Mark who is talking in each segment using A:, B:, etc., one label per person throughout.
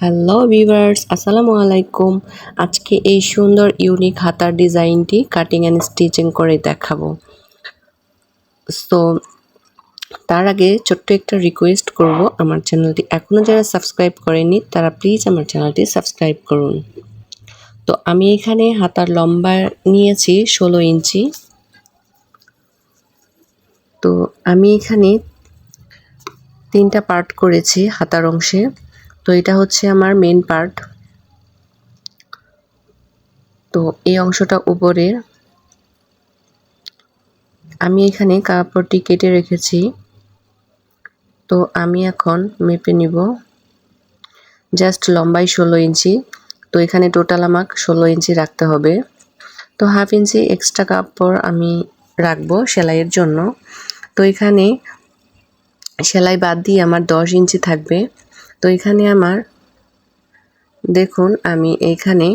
A: Hello viewers আসসালামু আলাইকুম আজকে এই সুন্দর ইউনিক হাতার ডিজাইনটি কাটিং অ্যান্ড স্টিচিং করে দেখাবো। সো তার আগে ছোট্ট একটা রিকোয়েস্ট করব আমার চ্যানেলটি এখনও যারা সাবস্ক্রাইব করেনি তারা প্লিজ আমার চ্যানেলটি সাবস্ক্রাইব করুন। তো আমি এখানে হাতার লম্বা নিয়েছি ষোলো ইঞ্চি। তো আমি এখানে তিনটা পার্ট করেছি হাতার অংশে। তো এটা হচ্ছে আমার মেন পার্ট তো এই অংশটা উপরে আমি এখানে কাপড়টি কেটে রেখেছি। তো আমি এখন মেপে নিব। জাস্ট লম্বাই ষোলো ইঞ্চি। তো এখানে টোটাল আমাকে ষোলো ইঞ্চি রাখতে হবে। তো হাফ ইঞ্চি এক্সট্রা কাপড় আমি রাখব সেলাইয়ের জন্য। তো এখানে সেলাই বাদ দিয়ে আমার দশ ইঞ্চি থাকবে। তো এখানে আমার, দেখুন আমি এইখানে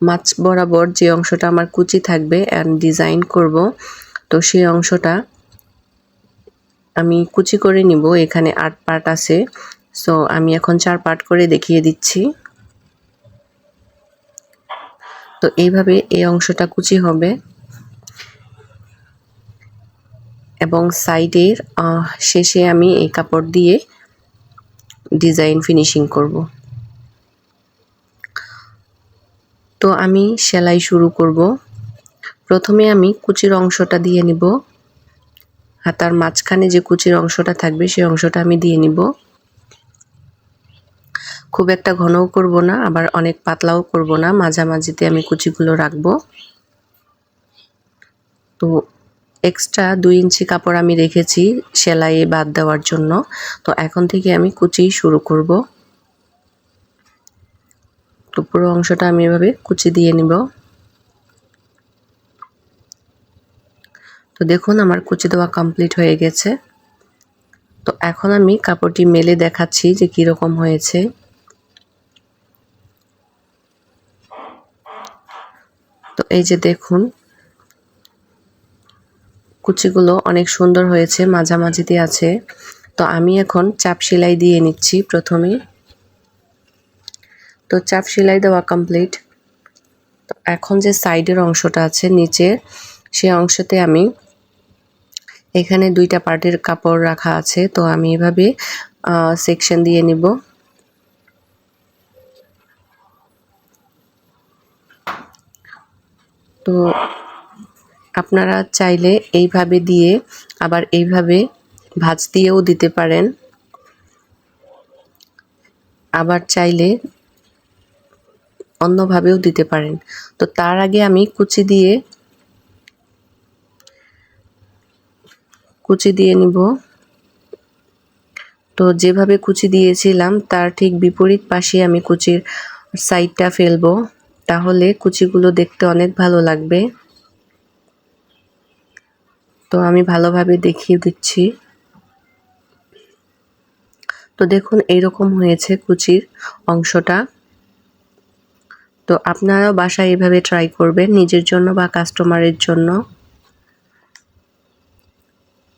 A: মাছ বরাবর যে অংশটা আমার কুচি থাকবে অ্যান্ড ডিজাইন করব, তো সেই অংশটা আমি কুচি করে নিব, এখানে আট পার্ট আছে। সো আমি এখন চার পার্ট করে দেখিয়ে দিচ্ছি। তো এইভাবে এই অংশটা কুচি হবে। এবং সাইডের শেষে আমি এই কাপড় দিয়ে ডিজাইন ফিনিশিং করব। তো আমি সেলাই শুরু করব। প্রথমে আমি কুচির অংশটা দিয়ে নিব। হাতার মাঝখানে যে কুচির অংশটা থাকবে, সেই অংশটা আমি দিয়ে নিব। খুব একটা ঘনও করব না, আবার অনেক পাতলাও করব না। মাঝামাঝিতে আমি কুচিগুলো রাখব। তো এক্সট্রা দুই ইঞ্চি কাপড় আমি রেখেছি সেলাইয়ে বাদ দেওয়ার জন্য। তো এখন থেকে আমি কুচি শুরু করব। তো পুরো অংশটা আমি এভাবে কুচি দিয়ে নিব। তো দেখুন আমার কুচি দেওয়া কমপ্লিট হয়ে গেছে। তো এখন আমি কাপড়টি মেলে দেখাচ্ছি যে কীরকম হয়েছে। তো এই যে দেখুন কুচিগুলো অনেক সুন্দর হয়েছে, মাঝামাঝিতে আছে। তো আমি এখন চাপ সেলাই দিয়ে নিচ্ছি প্রথমে। তো চাপ সেলাই দেওয়া কমপ্লিট তো এখন যে সাইডের অংশটা আছে, নিচে, সে অংশতে আমি এখানে দুইটা পার্টের কাপড় রাখা আছে। তো আমি এভাবে সেকশন দিয়ে নিব। তো আপনারা চাইলে এইভাবে দিয়ে আবার এইভাবে ভাজ দিয়েও দিতে পারেন। আবার চাইলে অন্যভাবেও দিতে পারেন। তো তার আগে আমি কুচি দিয়ে কুচি দিয়ে নিব। তো যেভাবে কুচি দিয়েছিলাম, তার ঠিক বিপরীত পাশে আমি কুচির সাইডটা ফেলব। তাহলে কুচিগুলো দেখতে অনেক ভালো লাগবে। তো আমি ভালোভাবে দেখিয়ে দিচ্ছি। তো দেখুন, এইরকম হয়েছে কুচির অংশটা। তো আপনারাও বাসায় এভাবে ট্রাই করবেন নিজের জন্য বা কাস্টমারের জন্য।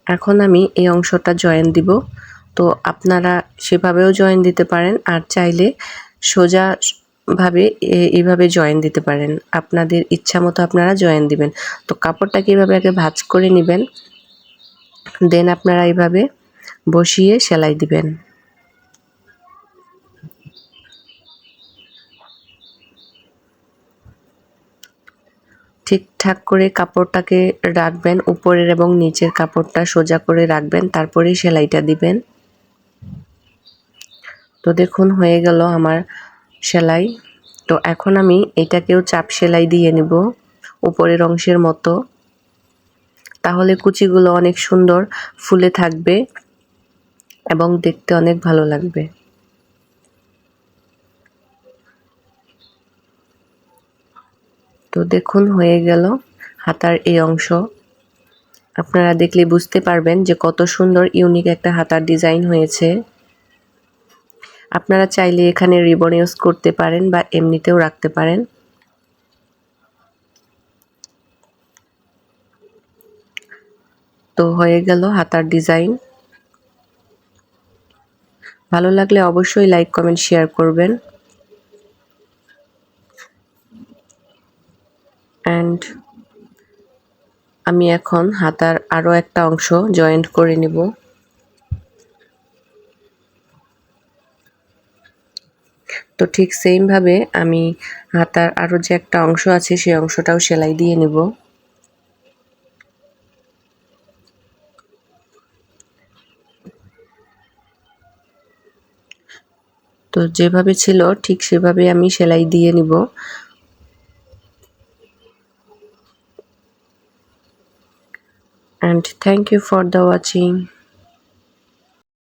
A: এখন আমি এই অংশটা জয়েন দিব। তো আপনারা সেভাবেও জয়েন দিতে পারেন, আর চাইলে সোজা ভাবে এইভাবে জয়েন দিতে পারেন। আপনাদের ইচ্ছা মতো আপনারা জয়েন দিবেন। তো কাপড়টাকে এইভাবে আগে ভাজ করে নেবেন। দেন আপনারা এইভাবে বসিয়ে সেলাই দিবেন। ঠিকঠাক করে কাপড়টাকে রাখবেন উপরের এবং নিচের কাপড়টা সোজা করে রাখবেন, তারপরেই সেলাইটা দিবেন। তো দেখুন হয়ে গেল আমার সেলাই। তো এখন আমি এটাকেও চাপ সেলাই দিয়ে নেব উপরের অংশের মতো। তাহলে কুচিগুলো অনেক সুন্দর ফুলে থাকবে এবং দেখতে অনেক ভালো লাগবে। তো দেখুন, হয়ে গেল হাতার এই অংশ। আপনারা দেখলে বুঝতে পারবেন যে কত সুন্দর, ইউনিক একটা হাতার ডিজাইন হয়েছে। আপনারা চাইলে এখানে রিবন ইউজ করতে পারেন বা এমনিতেও রাখতে পারেন। তো হয়ে গেল হাতার ডিজাইন ভালো লাগলে অবশ্যই লাইক কমেন্ট শেয়ার করবেন। অ্যান্ড আমি এখন হাতার আরও একটা অংশ জয়েন্ট করে নিব। তো ঠিক সেমভাবে আমি হাতার আরও যে একটা অংশ আছে, সেই অংশটাও সেলাই দিয়ে নেব। তো যেভাবে ছিল, ঠিক সেভাবে আমি সেলাই দিয়ে নিব। And thank you for the watching.